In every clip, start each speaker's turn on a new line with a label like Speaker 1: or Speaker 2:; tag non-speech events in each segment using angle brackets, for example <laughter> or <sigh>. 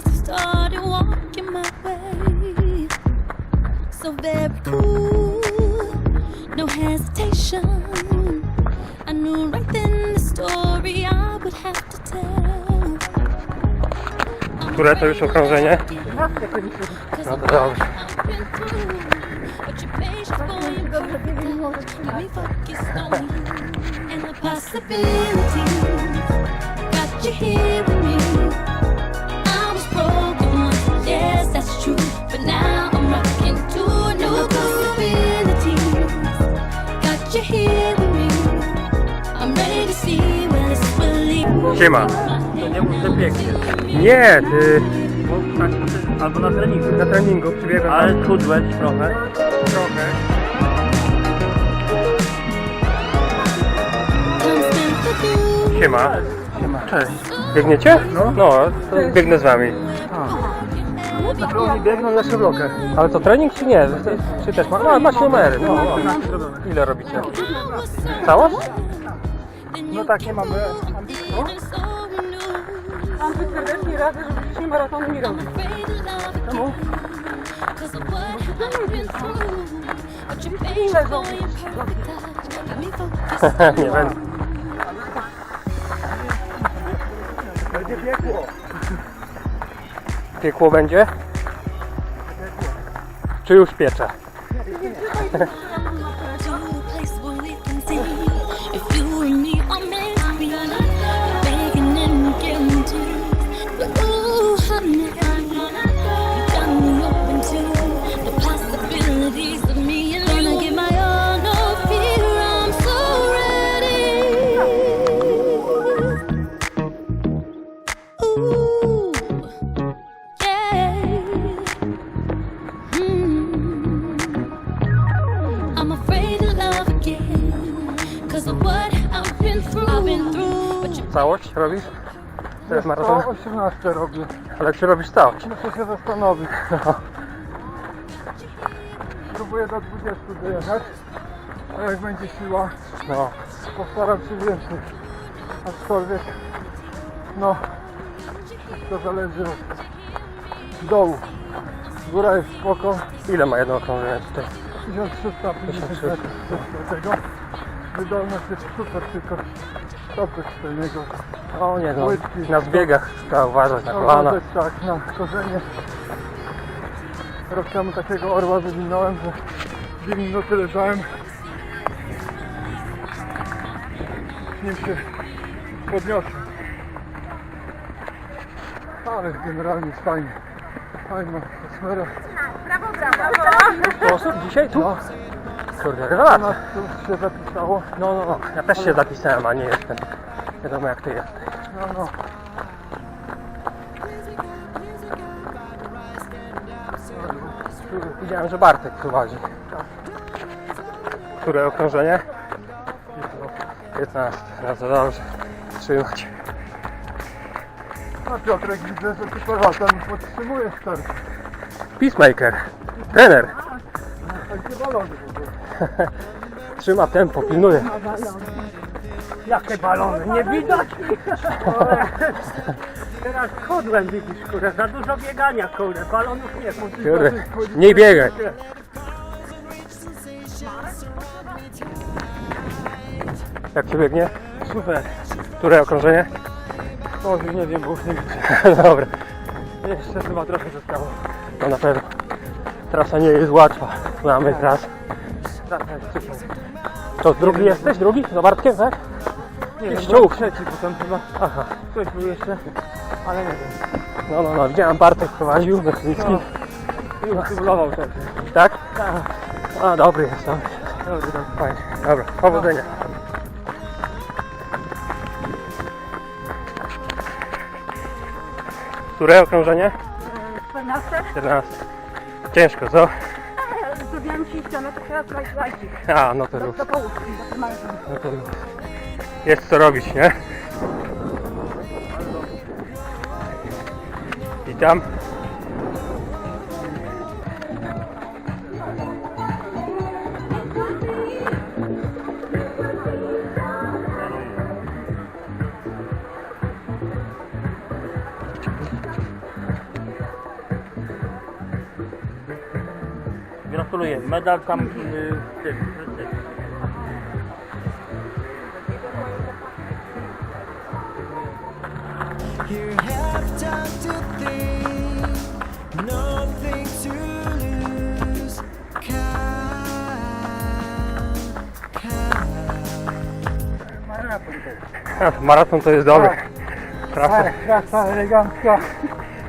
Speaker 1: days I started walking my way. So very cool, no hesitation. I knew right then the story I would have to tell.
Speaker 2: Które to już okrążenie? <laughs> No dobrze.
Speaker 1: Possibilities got you here.
Speaker 2: Siema.
Speaker 3: To nie mów, że biegnie.
Speaker 2: Nie, ty
Speaker 3: Bo tak, albo na treningu.
Speaker 2: na treningu przybiegłem
Speaker 3: Ale
Speaker 2: tam
Speaker 3: chudłeś trochę.
Speaker 2: trochę.
Speaker 1: You.
Speaker 2: Siema.
Speaker 3: Cześć.
Speaker 2: Biegniecie? No. No, to biegnę z wami.
Speaker 3: Znaczy oni biegną na szerokę.
Speaker 2: Ale to trening czy nie? Czy też ma? No, macie numery. No, no. Ile robicie? Całość?
Speaker 3: No takie mamy ambitne.
Speaker 4: Mam być serdecznie rady, żeby dzisiaj maratonu nie robić.
Speaker 1: Czemu?
Speaker 2: nie będę.
Speaker 3: Będzie biegło.
Speaker 2: Piekło będzie? Czy już piecze?
Speaker 1: If
Speaker 2: Całość robisz? Teraz maraton?
Speaker 3: 18 robię.
Speaker 2: Ale czy robisz całość?
Speaker 3: Muszę się zastanowić. Próbuję do 20 dojechać. A jak będzie siła,
Speaker 2: No.
Speaker 3: postaram się więcej. Aczkolwiek, no, wszystko zależy od dołu. Góra jest spoko,
Speaker 2: Ile ma jedno okrążenie tutaj?
Speaker 3: 1350 metrów do tego. Wydolność jest super, tylko stopy z niego.
Speaker 2: O nie no,
Speaker 3: Łydki.
Speaker 2: na zbiegach trzeba uważać na kolana.
Speaker 3: też tak, na korzenie. Rok temu takiego orła wywinąłem, że dwie minuty leżałem. Nim się podniosłem. Ale generalnie jest fajnie. Fajna atmosfera.
Speaker 2: Sposób dzisiaj tu?
Speaker 3: No,
Speaker 2: Kurde, rewelacja.
Speaker 3: nas tu się zapisało.
Speaker 2: No, no, no. Ja też się zapisałem, a nie jestem. Wiadomo jak ty jesteś.
Speaker 3: No, no.
Speaker 2: Widziałem, że Bartek prowadzi. Które okrążenie? 15. Bardzo dobrze. Trzymać.
Speaker 3: A Piotrek widzę, że ty powrotem podtrzymujesz start.
Speaker 2: Peacemaker. Trener.
Speaker 3: A gdzie balony? <laughs>
Speaker 2: Trzyma tempo, pilnuje.
Speaker 3: Jakie balony? Nie widać? <laughs> Teraz chodłem widzisz, kurde, za dużo biegania, kurde, balonów nie.
Speaker 2: Kurde, nie biegaj. Jak ci biegnie?
Speaker 3: Super.
Speaker 2: Które okrążenie?
Speaker 3: Może nie wiem, bo już nie widzę. <laughs>
Speaker 2: Dobra,
Speaker 3: Jeszcze chyba trochę zostało.
Speaker 2: to na pewno. Trasa nie jest łatwa. Mamy teraz. To drugi jesteś? Drugi? Za Bartkiem, tak?
Speaker 3: Nie wiem,
Speaker 2: czołg.
Speaker 3: trzeci, bo tam chyba
Speaker 2: Aha.
Speaker 3: ktoś był jeszcze, ale nie wiem.
Speaker 2: No, no, no. Widziałem Bartek prowadził, Mechnicki.
Speaker 3: Już symulował też.
Speaker 2: Tak?
Speaker 3: Tak.
Speaker 2: A, dobry jest, dobry.
Speaker 3: Dobry, dobry.
Speaker 2: Fajnie. Dobra, powodzenia. Które okrążenie?
Speaker 4: 14?
Speaker 2: 14. Ciężko, co?
Speaker 4: Ścianę, to teraz lajki, lajki.
Speaker 2: A, no to
Speaker 4: Do,
Speaker 2: już.
Speaker 4: do połówki, do maraton.
Speaker 2: No to. Jest co robić, nie? Witam.
Speaker 5: Medal tam y, w tym. w tym.
Speaker 6: You have time to think, nothing to lose. Come.
Speaker 2: Maraton to jest dobry. Trasa.
Speaker 3: Tak, trasa elegancka.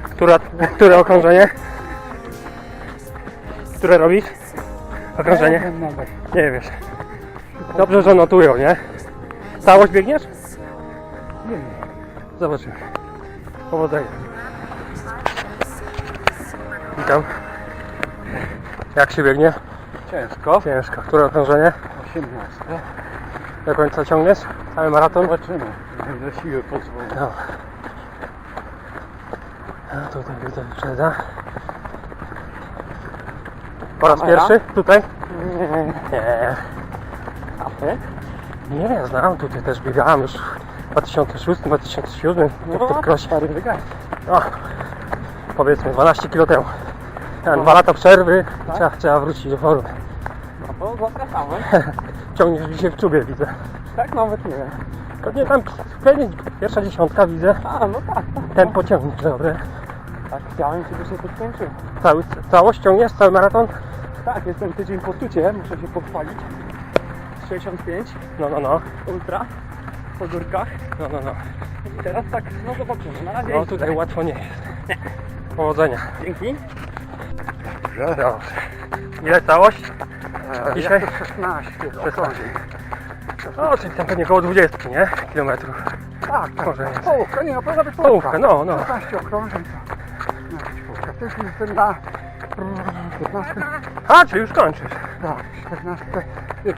Speaker 2: Która, które okrążenie? Które robisz? Okrążenie?
Speaker 3: Nie
Speaker 2: wiesz. Dobrze, że notują, nie? Całość biegniesz?
Speaker 3: Nie wiem.
Speaker 2: Zobaczymy. Powodzenia. Witam. Jak się biegnie?
Speaker 3: Ciężko.
Speaker 2: Ciężko. Które okrążenie?
Speaker 3: 18.
Speaker 2: Do końca ciągniesz? Cały maraton?
Speaker 3: Zobaczymy. Będę siły pozwolił.
Speaker 2: No. A tutaj widzę wyprzedza. Po raz pierwszy? Tutaj? Nie.
Speaker 3: A ty?
Speaker 2: Nie, znam. Tutaj też biegałem już w 2006, 2007.
Speaker 3: No,
Speaker 2: w tym krosie. powiedzmy 12 kilo temu. Ja, dwa lata przerwy, trzeba, trzeba wrócić do formy.
Speaker 3: No to zapraszamy. <laughs>
Speaker 2: Ciągniesz dzisiaj w czubie, widzę.
Speaker 3: Tak nawet nie wiem.
Speaker 2: Pewnie tam pewnie pierwsza dziesiątka widzę.
Speaker 3: A, no tak, tak.
Speaker 2: Ten pociągnik dobry.
Speaker 3: Tak, chciałem, żeby się to skończyło.
Speaker 2: Cały, całość ciągniesz, cały maraton?
Speaker 3: Tak, jestem tydzień po tucie, muszę się pochwalić. 65,
Speaker 2: No, no, no.
Speaker 3: ultra, po górkach.
Speaker 2: No, no, no.
Speaker 3: I teraz tak, no zobaczymy. Na razie
Speaker 2: No tutaj łatwo nie jest. Powodzenia.
Speaker 3: Dzięki.
Speaker 2: Dobrze. Ile całość? Dzisiaj?
Speaker 3: 16
Speaker 2: okrążeń. No, czyli tam pewnie około 20, nie? Kilometrów.
Speaker 3: Tak, tak.
Speaker 2: Może jest.
Speaker 3: Połówka, nie no, powinna być
Speaker 2: Połówka, no, no.
Speaker 3: 15 okrążeń to połówka. To już jestem na 15,
Speaker 2: A, czy już kończysz?
Speaker 3: tak, 14.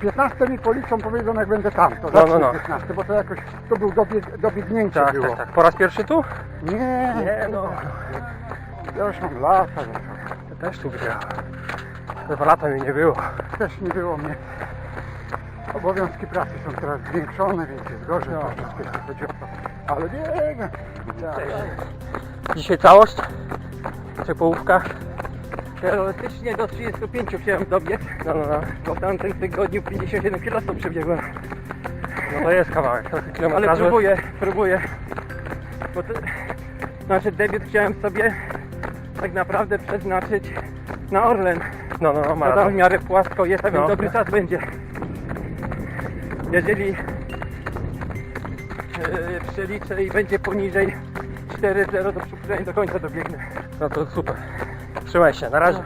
Speaker 3: 15 mi policzą, powiedzą jak będę tam, to
Speaker 2: No, no, no.
Speaker 3: 15, bo to jakoś, to był dobieg, dobiegnięcie
Speaker 2: Tak,
Speaker 3: było.
Speaker 2: tak, tak. Po raz pierwszy tu?
Speaker 3: Nie,
Speaker 2: Nie, no.
Speaker 3: ja już mam lata.
Speaker 2: Ja też tu widziałem. Dwa lata mi nie było.
Speaker 3: też nie było mnie. Obowiązki pracy są teraz zwiększone, więc jest gorzej.
Speaker 2: No.
Speaker 3: wszystko, jeśli chodzi o to. Ale biegam. Tak.
Speaker 2: Dzisiaj całość? Czy połówka?
Speaker 7: Teoretycznie do 35 chciałem dobiec,
Speaker 2: No, no, no.
Speaker 7: bo w tamtym tygodniu 57 km przebiegłem.
Speaker 2: No to jest kawałek. Trochę
Speaker 7: Ale
Speaker 2: kilometrażu.
Speaker 7: próbuję, próbuję. Bo to, znaczy debiut chciałem sobie tak naprawdę przeznaczyć na Orlen.
Speaker 2: No, no, no,
Speaker 7: Bo tam w miarę płasko jest, a więc
Speaker 2: No.
Speaker 7: dobry czas będzie. Jeżeli yy, przeliczę i będzie poniżej 4-0, to przynajmniej do końca dobiegnę.
Speaker 2: No to super. Trzymaj się, na razie.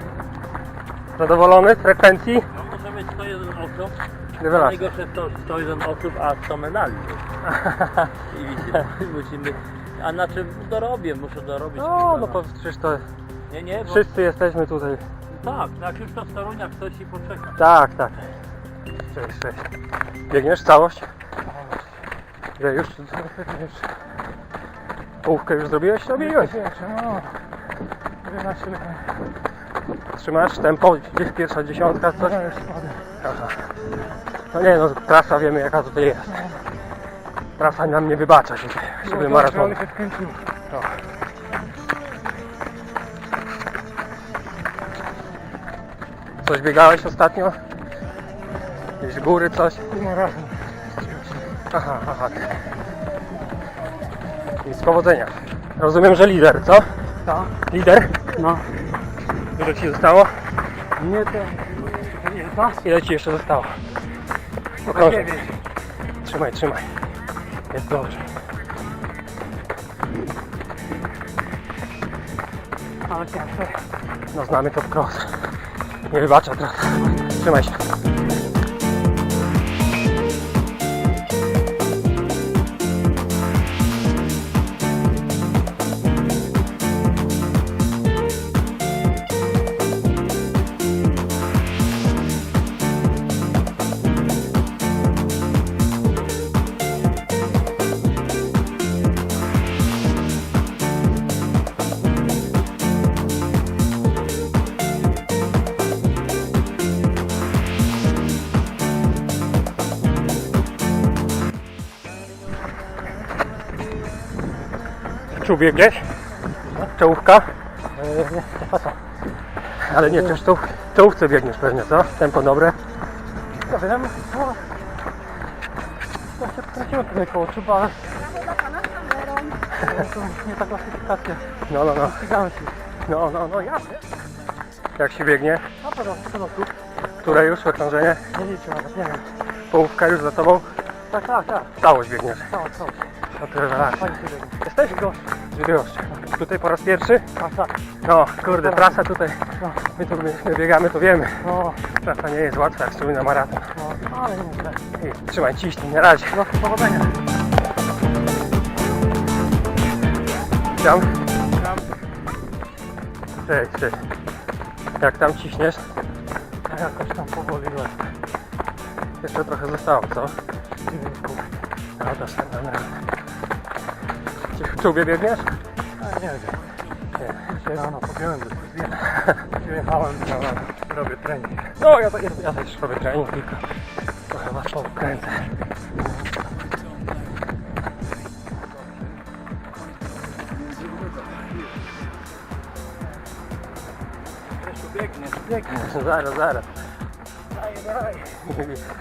Speaker 2: Zadowolony z frekwencji?
Speaker 5: No, może być 101 osób.
Speaker 2: Rewelacja.
Speaker 5: Najgorsze to 101 osób, a 100 medali. I widzicie, musimy. A na czym dorobię? Muszę dorobić.
Speaker 2: No, no to przecież to
Speaker 5: Nie, nie, bo
Speaker 2: wszyscy jesteśmy tutaj.
Speaker 5: tak, jak już to z Torunia ktoś i poczeka.
Speaker 2: Tak, tak. Cześć, cześć. Biegniesz całość? Że już, już połówkę już zrobiłeś? Robiłeś.
Speaker 3: No, 11 lat.
Speaker 2: Trzymasz tempo, gdzieś pierwsza dziesiątka, coś?
Speaker 3: No spadłem.
Speaker 2: Aha. No nie no, trasa wiemy jaka tutaj jest. Trasa nam nie wybacza tutaj, żeby maraton.
Speaker 3: Ale się skończyło.
Speaker 2: Coś biegałeś ostatnio? Gdzieś góry, coś?
Speaker 3: Maraton.
Speaker 2: Aha, aha. Z powodzenia. Rozumiem, że lider, co? Lider?
Speaker 3: No.
Speaker 2: Ile ci zostało?
Speaker 3: Nie to. Nie to.
Speaker 2: Ile ci jeszcze zostało? Okrążę. Trzymaj, trzymaj. Jest dobrze.
Speaker 3: Ale ciężko.
Speaker 2: No znamy to w cross. Nie wybacza teraz. Trzymaj się. Czy ubiegłeś? Czołówka? Ale nie, przecież to czołówce biegniesz pewnie, co? Tempo dobre.
Speaker 3: Ja wiem, no. To się kręciło tutaj koło czuba, ale... To nie ta klasyfikacja.
Speaker 2: No, no, no.
Speaker 3: Ścigamy się.
Speaker 2: No, no, no, jasne. Jak się biegnie?
Speaker 3: A teraz, teraz tu.
Speaker 2: Które już okrążenie?
Speaker 3: Nie liczę nawet, nie wiem.
Speaker 2: Połówka już za tobą?
Speaker 3: Tak, tak, tak.
Speaker 2: Całość biegniesz.
Speaker 3: Cała, cała.
Speaker 2: No to rewelacja.
Speaker 3: Fajnie się biegnie.
Speaker 2: Żywiosz. Tutaj po raz pierwszy?
Speaker 3: Tak.
Speaker 2: No, kurde, trasa tutaj.
Speaker 3: No.
Speaker 2: My tu my, my biegamy, to wiemy.
Speaker 3: No,
Speaker 2: Trasa nie jest łatwa, jak szczególnie na maraton.
Speaker 3: no, ale nie.
Speaker 2: I trzymaj, ciśnij, na razie.
Speaker 3: No, powodzenia.
Speaker 2: Tam? Cześć, cześć. Jak tam ciśniesz?
Speaker 3: A jakoś tam powoli lecę.
Speaker 2: Jeszcze trochę zostało, co?
Speaker 3: Dziewięćku.
Speaker 2: No, to w czubie biegniesz?
Speaker 3: A nie wiem. Nie. Rano studia. Przyjechałem, miałem, robię trening.
Speaker 2: No, ja, ja, ja też robię trening, tylko trochę was pokręcę.
Speaker 3: Biegnie, biegnie.
Speaker 2: Zaraz, zaraz.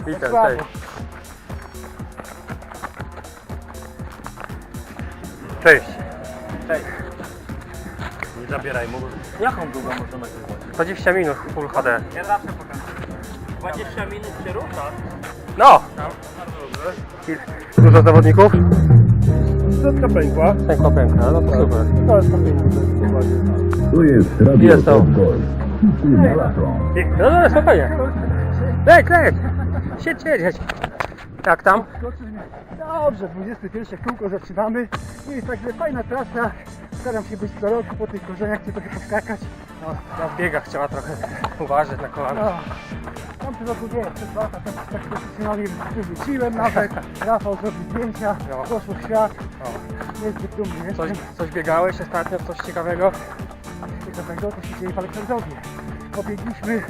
Speaker 2: Witam,
Speaker 3: Słabo.
Speaker 2: cześć.
Speaker 5: Cześć. Nie zabieraj mu. Jaką długą można nagrywać?
Speaker 2: 20 minut Full HD.
Speaker 5: Ja zawsze pokażę. 20 minut się rusza.
Speaker 2: No! Dużo zawodników?
Speaker 3: Środka pękła.
Speaker 2: Pękła pękła, no to super.
Speaker 3: To jest kamienie.
Speaker 8: Tu jest Radio
Speaker 2: Jest to.
Speaker 8: Softball. Maraton.
Speaker 2: No, no, spokojnie. Leć, leć! Siedź, siedź, siedź. Jak tam?
Speaker 3: Dobrze, 21 kółko zaczynamy. I jest także fajna trasa. Staram się być co roku po tych korzeniach, chcę trochę poskakać.
Speaker 2: No, na biegach trzeba trochę uważać na kolana.
Speaker 3: No. Tam tu nie jest, przez lata tak, tak profesjonalnie wróciłem nawet. <laughs> Rafał zrobił zdjęcia,
Speaker 2: No.
Speaker 3: poszło w świat. Niezbyt dumny
Speaker 2: Coś, coś biegałeś ostatnio, coś ciekawego?
Speaker 3: Ciekawego to się dzieje w Aleksandrowie. Obiegliśmy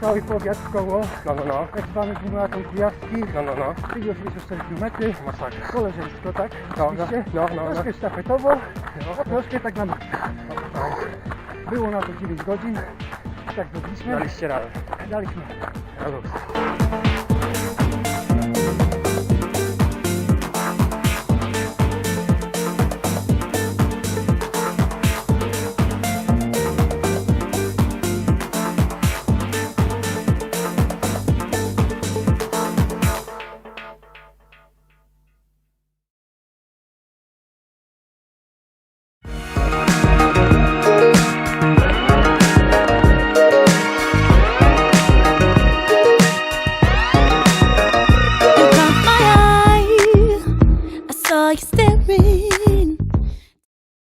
Speaker 3: cały powiat w koło,
Speaker 2: No, no, no.
Speaker 3: tak zwany dwumaraton kujawski.
Speaker 2: No, no, no.
Speaker 3: 84 km.
Speaker 2: Masakra.
Speaker 3: Koleżeńsko, tak?
Speaker 2: No,
Speaker 3: Oczywiście.
Speaker 2: no, no, no.
Speaker 3: Troszkę sztafetowo, a troszkę tak na metr. Było na to 9 godzin. Tak zrobiliśmy.
Speaker 2: Daliście radę.
Speaker 3: Daliśmy.
Speaker 2: Luz.